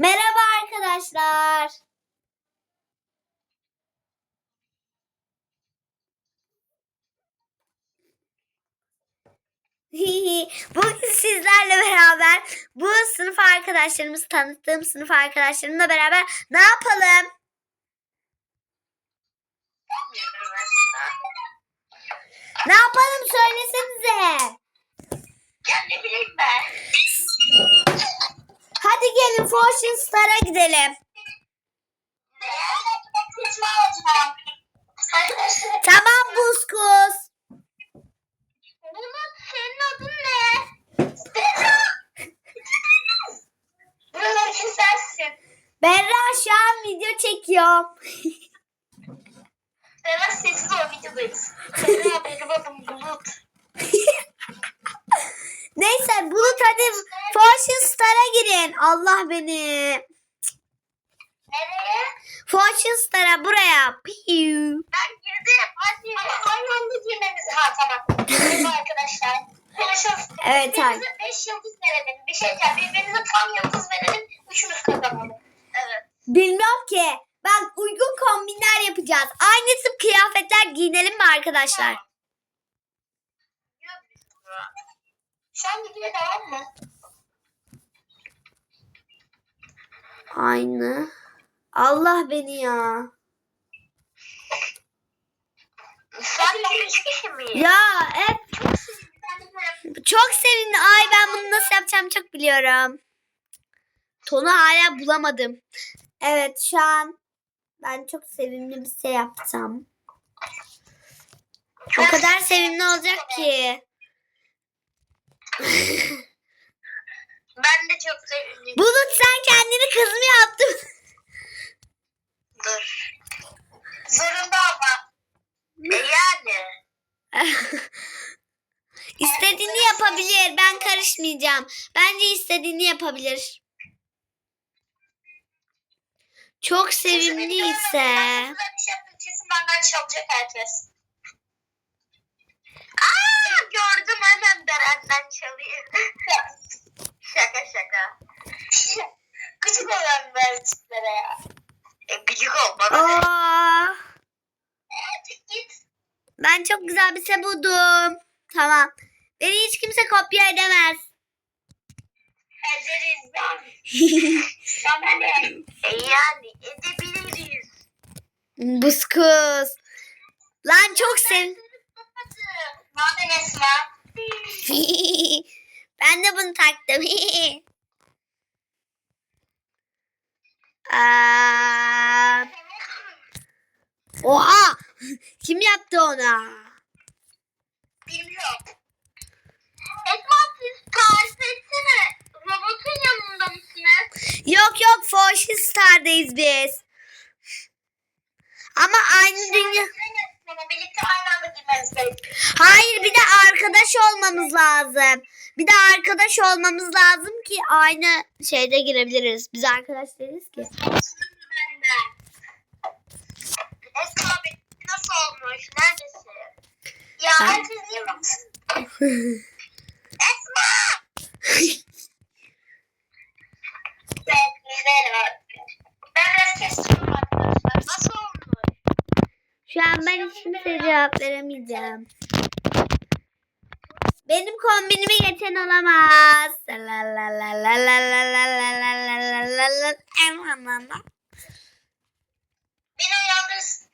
Merhaba arkadaşlar. Bugün sizlerle beraber bu sınıf arkadaşlarımızı tanıttığım sınıf arkadaşlarımla beraber ne yapalım? Ne yapalım söylesenize. Ya ne bileyim ben. Gelin Fortune Star'a gidelim. Tamam Buskus. Bulut senin adın ne? Stella. Buraları kesersin. Berra şu an video çekiyorum. Stella sessiz ol videodayız. Stella benim adım Bulut. Neyse Bulut hadi Fortune Star'a girin. Allah beni. Nereye? Fortune Star'a buraya. Piu. Ben girdim. Hadi. Aynı anda girmemiz. Ha tamam. Merhaba arkadaşlar. Konuşuruz. Evet, Birbirimize 5 yıldız verelim. Bir şey diyeceğim. Birbirimize tam yıldız verelim. Üçümüz kazanalım. Evet. Bilmiyorum ki. Bak uygun kombinler yapacağız. Aynı tip kıyafetler giyinelim mi arkadaşlar? Şu an videoya devam mı? Aynı. Allah beni ya. Sadece üç kişi miyiz? Ya hep çok sevindim. Ay ben bunu nasıl yapacağım çok biliyorum. Tonu hala bulamadım. Evet şu an ben çok sevimli bir şey yaptım. O kadar sevimli olacak ki. Ben de çok sevindim. Bulut sen kendini kız mı yaptın? Dur. Zorunda ama. E yani. istediğini yapabilir. Ben karışmayacağım. Bence istediğini yapabilir. Çok sevimli ise. Şey. Kesin benden çalacak herkes. Aa gördüm hemen Beren'den çalayım. şaka şaka. Gıcık olan ben tiplere ya. E gıcık ol bana? Aa, git. ben çok güzel bir şey buldum. Tamam. Beni hiç kimse kopya edemez. Ederiz ben. Bana ne? E yani edebiliriz. Buskus. Lan çok sev. Ne Esma? ben de bunu taktım. Aa, oha! Kim yaptı ona? Bilmiyorum. Esma siz tarif etsene. Robotun yanında mısınız? Yok yok Fortune Star'dayız biz. Ama aynı dünya... Birlikte aynı. Hayır bir de arkadaş olmamız lazım. Bir de arkadaş olmamız lazım ki aynı şeyde girebiliriz. Biz arkadaş değiliz ki. Esma nasıl olmuş? Neredesin? Ya Ben- herkes niye? Esma! Evet, merhaba. Ben biraz kestim arkadaşlar. Nasıl olmuş? Şu an ben hiç kimseye cevap veremeyeceğim. Benim kombinimi geçen olamaz. La la la la la la la la la la la la la. Am. Beni uyandırsın.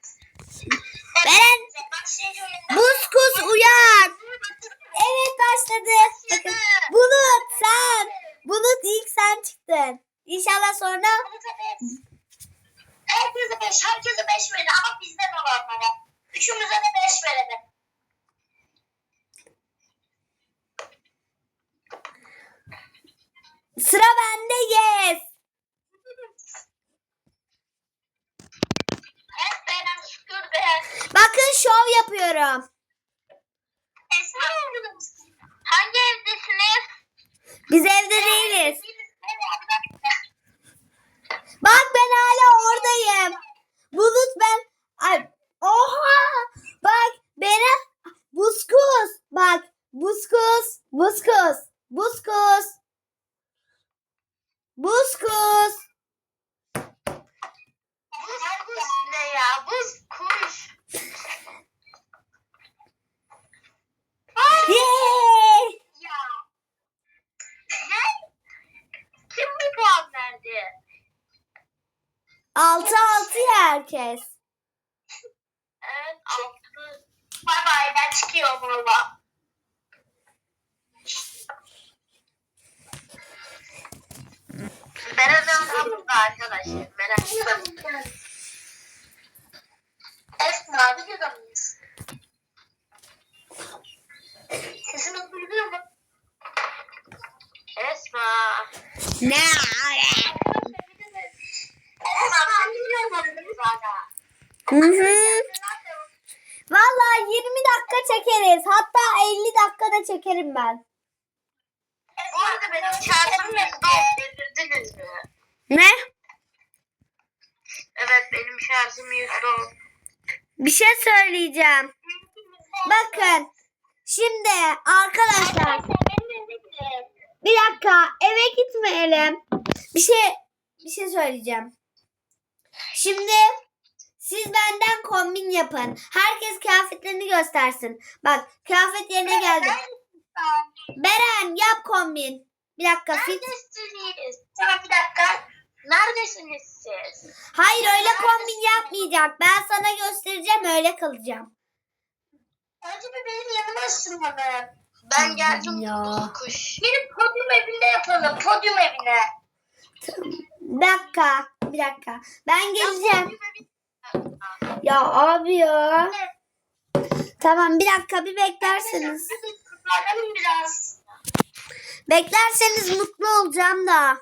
Beren şey. Buskus uyan. Evet başladı. Bakın Bulut sen. Bulut ilk sen çıktın. İnşallah sonra Herkese beş, herkese beş verin ama bizden olanlara. Üçümüze de beş verelim. sıra bende yes. Evet Beren şükür be. Bakın şov yapıyorum. Esma orada mısın? Hangi evdesiniz? Biz evde değiliz. Evet, bir dakika. Bak ben hala oradayım. Bulut ben. Ay, oha. Bak beni. Buskus. Bak. Buskus. Buskus. Buskus. Buskus. Altı altı ya herkes. Evet altı. Bay bay ben çıkıyorum valla. Beren Hanım burada arkadaşlar. Merak etmeyin. Mıyız? Sesimi duyuyor mu? Esma. Ne? Esma ben biliyor musun? Hı hı. Vallahi 20 dakika çekeriz. Hatta 50 dakikada çekerim ben. Bu arada benim şarjım yüzde on delirdiniz mi? Ne? Evet on. Bir şey söyleyeceğim. Bakın. Şimdi arkadaşlar bir dakika eve gitmeyelim. Bir şey bir şey söyleyeceğim. Şimdi siz benden kombin yapın. Herkes kıyafetlerini göstersin. Bak kıyafet yerine geldi. Beren yap kombin. Bir dakika fit. Neredesiniz? Tamam bir dakika. Neredesiniz siz? Hayır öyle kombin yapmayacak. Ben sana göstereceğim öyle kalacağım. Önce bir benim yanıma ısınmalı. Ben geldim Ya. kuş. Gelin podyum evinde yapalım. Podyum evine. Bir dakika. Bir dakika. Ben geleceğim. Evine- Ya abi ya. Tamam bir dakika bir beklerseniz. Biraz. Beklerseniz mutlu olacağım da.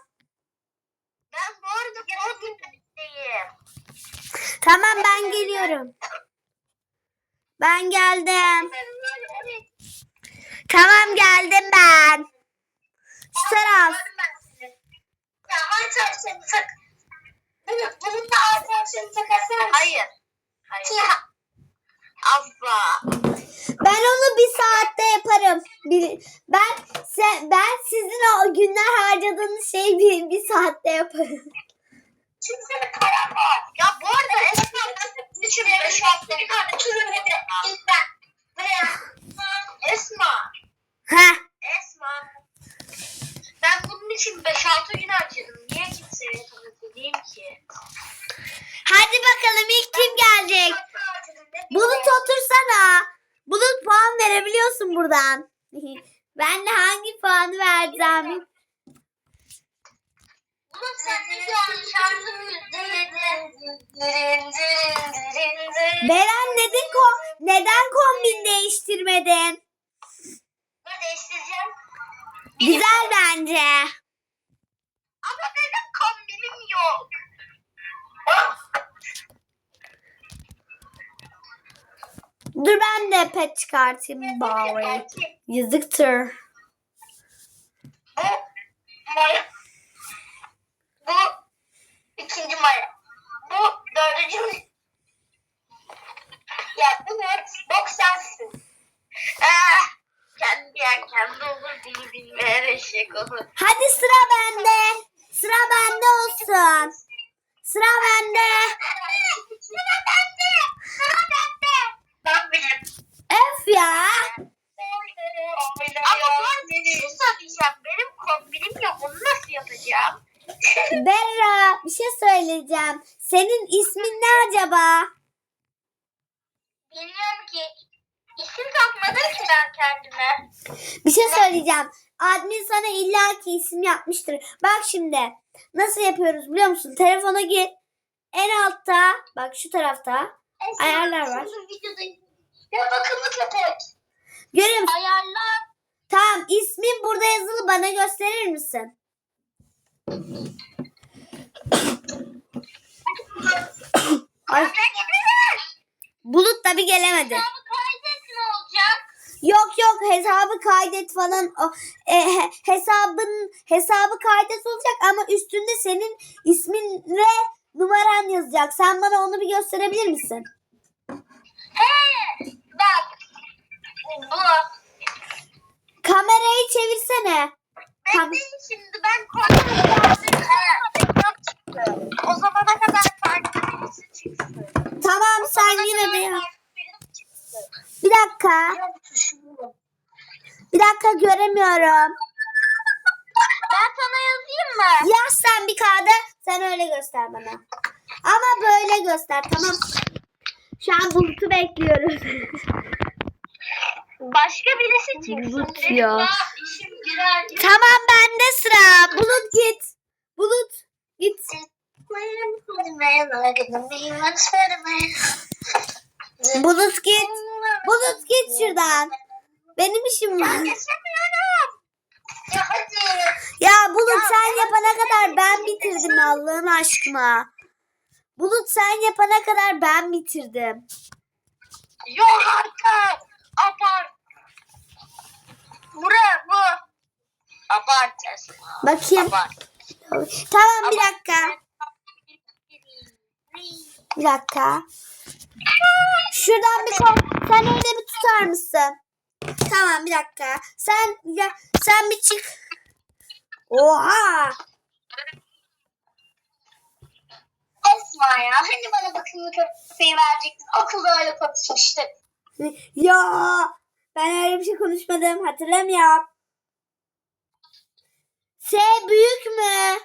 Ben bu arada podyum evindeyim. Tamam ben geliyorum. Ben geldim. Tamam geldim ben. Şu taraf. Ya Aytar seni tak. Evet, bunun da Aytar seni takarsan. Hayır. Hayır. Asla. Ben onu bir saatte yaparım. Bir, ben sen, ben sizin o günler harcadığınız şeyi bir, bir saatte yaparım. Çünkü var. Ya bu bir şu an bir tane türün ilk ben. Buraya. Esma. Heh. Esma. Ben bunun için 5-6 gün harcadım. Niye kimseye tanıtayım ki? Hadi bakalım ilk kim gelecek? Bulut otursana. Bulut puan verebiliyorsun buradan. ben de hangi puanı vereceğim? Bulut sen ne diyorsun? Beren neden, ko- neden kombin değiştirmedin? Ne değiştireceğim? Güzel bence. Ama benim kombinim yok. Dur ben de pet çıkartayım bari. Yazıktır. Bu. Bu eşek olur. Hadi sıra bende. Sıra bende olsun. Sıra bende. Sıra bende. Sıra bende. Ben bilirim. Öf ya. Ama arada bir şey söyleyeceğim. Benim kombinim yok. Onu nasıl yapacağım? Berra bir şey söyleyeceğim. Senin ismin ne acaba? Bilmiyorum ki. İsim takmadım ki ben kendime. Bir şey söyleyeceğim. Admin sana illaki isim yapmıştır. Bak şimdi. Nasıl yapıyoruz biliyor musun? Telefona gir. En altta bak şu tarafta Ayarlar var. Ya bakımlı köpek. görüyor musun? Ayarlar. Tamam ismin burada yazılı bana gösterir misin? Ay Bulut da bir gelemedi. Hesabı kaydet ne olacak? Yok yok hesabı kaydet falan. O, e, he- hesabın hesabı kaydet olacak ama üstünde senin ismin ve numaran yazacak. Sen bana onu bir gösterebilir misin? He, bak. Bu. Kamerayı çevirsene. Tamam. Bekleyin şimdi ben kontrol O zamana kadar farklı birisi çıksın. Tamam sen yine yap. Bir dakika. Bir dakika göremiyorum. Ben sana yazayım mı? Yaz sen bir kağıda. Sen öyle göster bana. Ama böyle göster tamam. Şu an bulutu bekliyoruz. Başka birisi çıksın. Bulut Benim ya. daha işim girer. tamam bende sıra. Bulut git. Bulut git. Bulut git. Bulut git şuradan. Benim işim var. Geçemiyorum. Ya hadi. Ya Bulut sen yapana kadar ben bitirdim Allah'ın aşkına. Bulut sen yapana kadar ben bitirdim. Yok artık. Abart. Buraya bu. Esma. Bakayım. Abart. Tamam bir dakika. Bir dakika. Şuradan bir kol. Sen öyle bir tutar mısın? Tamam bir dakika. Sen ya sen bir çık. Oha! Esma ya hani bana bakımlı köpeği verecektin. Okulda öyle konuşmuştuk. Ya ben öyle bir şey konuşmadım. Hatırlamıyorum. S büyük mü?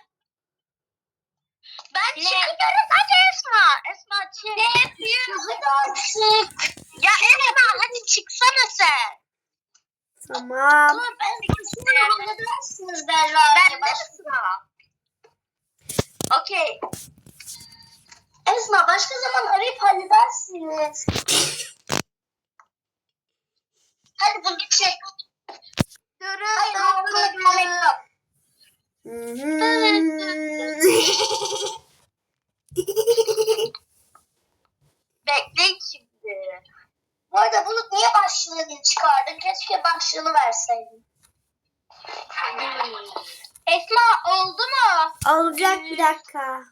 Ben çıkıyorum hadi Esma. Esma çık. Ne yapıyorsun? Hadi çık. Ya Esma hadi çıksana sen. Tamam. Dur ben de kesinlikle halledersiniz Berra. Ben de sıra. Okey. Esma başka zaman arayıp halledersiniz. Hadi bunu çek. Hayır, hayır, hayır, hayır. Bekleyin şimdi. Bu arada niye başlığını çıkardın? Keşke başlığını verseydin. Esma oldu mu? Olacak bir dakika.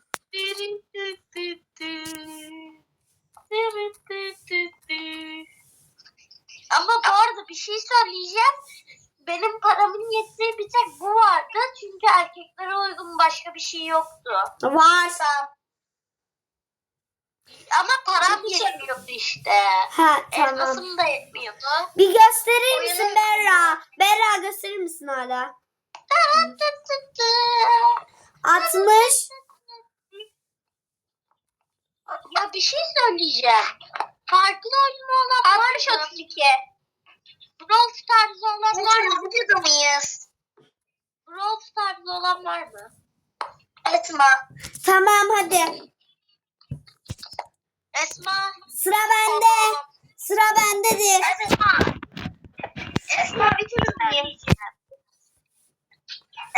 Ama bu arada bir şey söyleyeceğim. Benim paramın yettiği bir tek bu vardı. Çünkü erkeklere uygun başka bir şey yoktu. Var. Ama param yetmiyordu işte. Ha tamam. Elmasım da yetmiyordu. Bir gösterir misin Oyunu- Berra? Berra gösterir misin hala? 60. Ya bir şey söyleyeceğim. Farklı oyunu olan var mı? 32. Brawl Stars olan var mı? Videoda mıyız? Brawl Stars olan var mı? Esma. Tamam hadi. Esma. Sıra bende. Sıra bendedir. Esma. Esma videoda mıyız?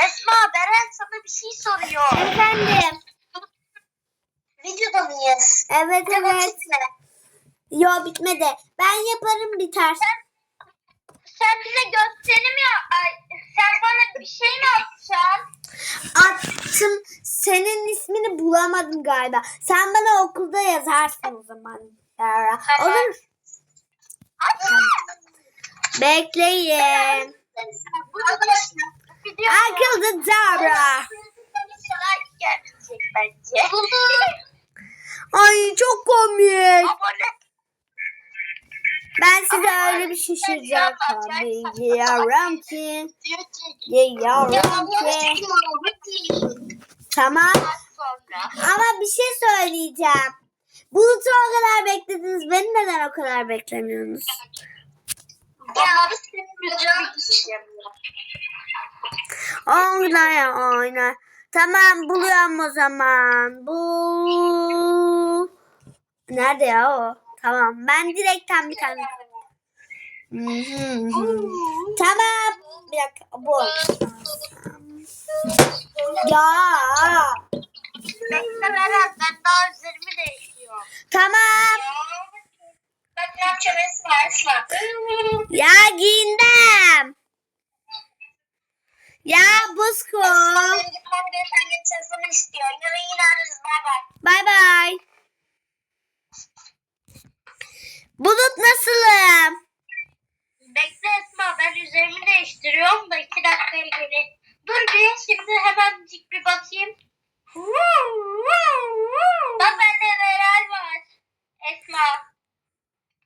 Esma Beren sana bir şey soruyor. Efendim. Videoda mıyız? Evet evet. Bitme. Yo bitmedi. Ben yaparım biter. Sen bize gösterim ya. Ay, sen bana bir şey mi atacaksın? Attım. Senin ismini bulamadım galiba. Sen bana okulda yazarsın o zaman. Tamam. Olur. Bekleyin. Akıllı Dara. bence. Ay çok komik. Abone. Ben size öyle bir şişireceğim tabii. Yiyorum ki. Yiyorum ki. Tamam. Ama bir şey söyleyeceğim. Bulut'u o kadar beklediniz. Beni neden o kadar beklemiyorsunuz? Ya senin yüzünden Oyna oyna. Tamam buluyorum o zaman. Bu nerede ya o? Tamam ben direkten bir tane. Hı. tamam. Bir dakika bu. Ya. Ben daha üzerimi değiştiriyorum. Tamam. Bak ne yapacağım Esma Esma. Ya giyindim. Ya Busko. Benim gitmem gereken telefonu istiyor. Yarın yine ararız. Bay bay. Bay bay. Bulut nasılım? Bekle Esma ben üzerimi değiştiriyorum da iki dakikaya gelir. Dur bir şimdi hemencik bir bakayım. Bak bende neler var. Esma.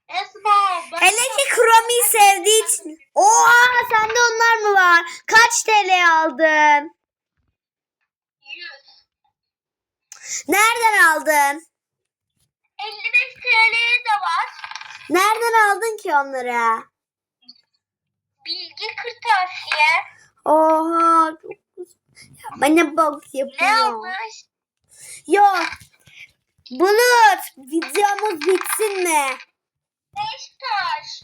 Esma. bak- Hele ki Chrome'yi sevdiği için. Oha sende onlar mı var? Kaç TL aldın? Yüz. Nereden aldın? 55 TL'ye de var. Nereden aldın ki onları? Bilgi kırtasiye. Oha çok güzel. Bana bak Ne yapıyor. almış? Yok. Bulut videomuz bitsin mi? 5 taş.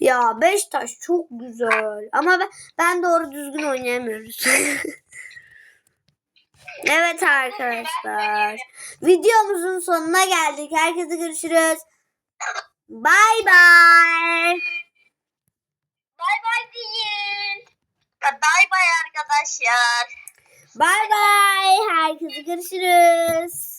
Ya beş taş çok güzel. Ama ben, ben doğru düzgün oynayamıyoruz. evet arkadaşlar. Videomuzun sonuna geldik. Herkese görüşürüz. Bay bay. Bay bay deyin. Bay bay arkadaşlar. Bay bay. Herkese görüşürüz.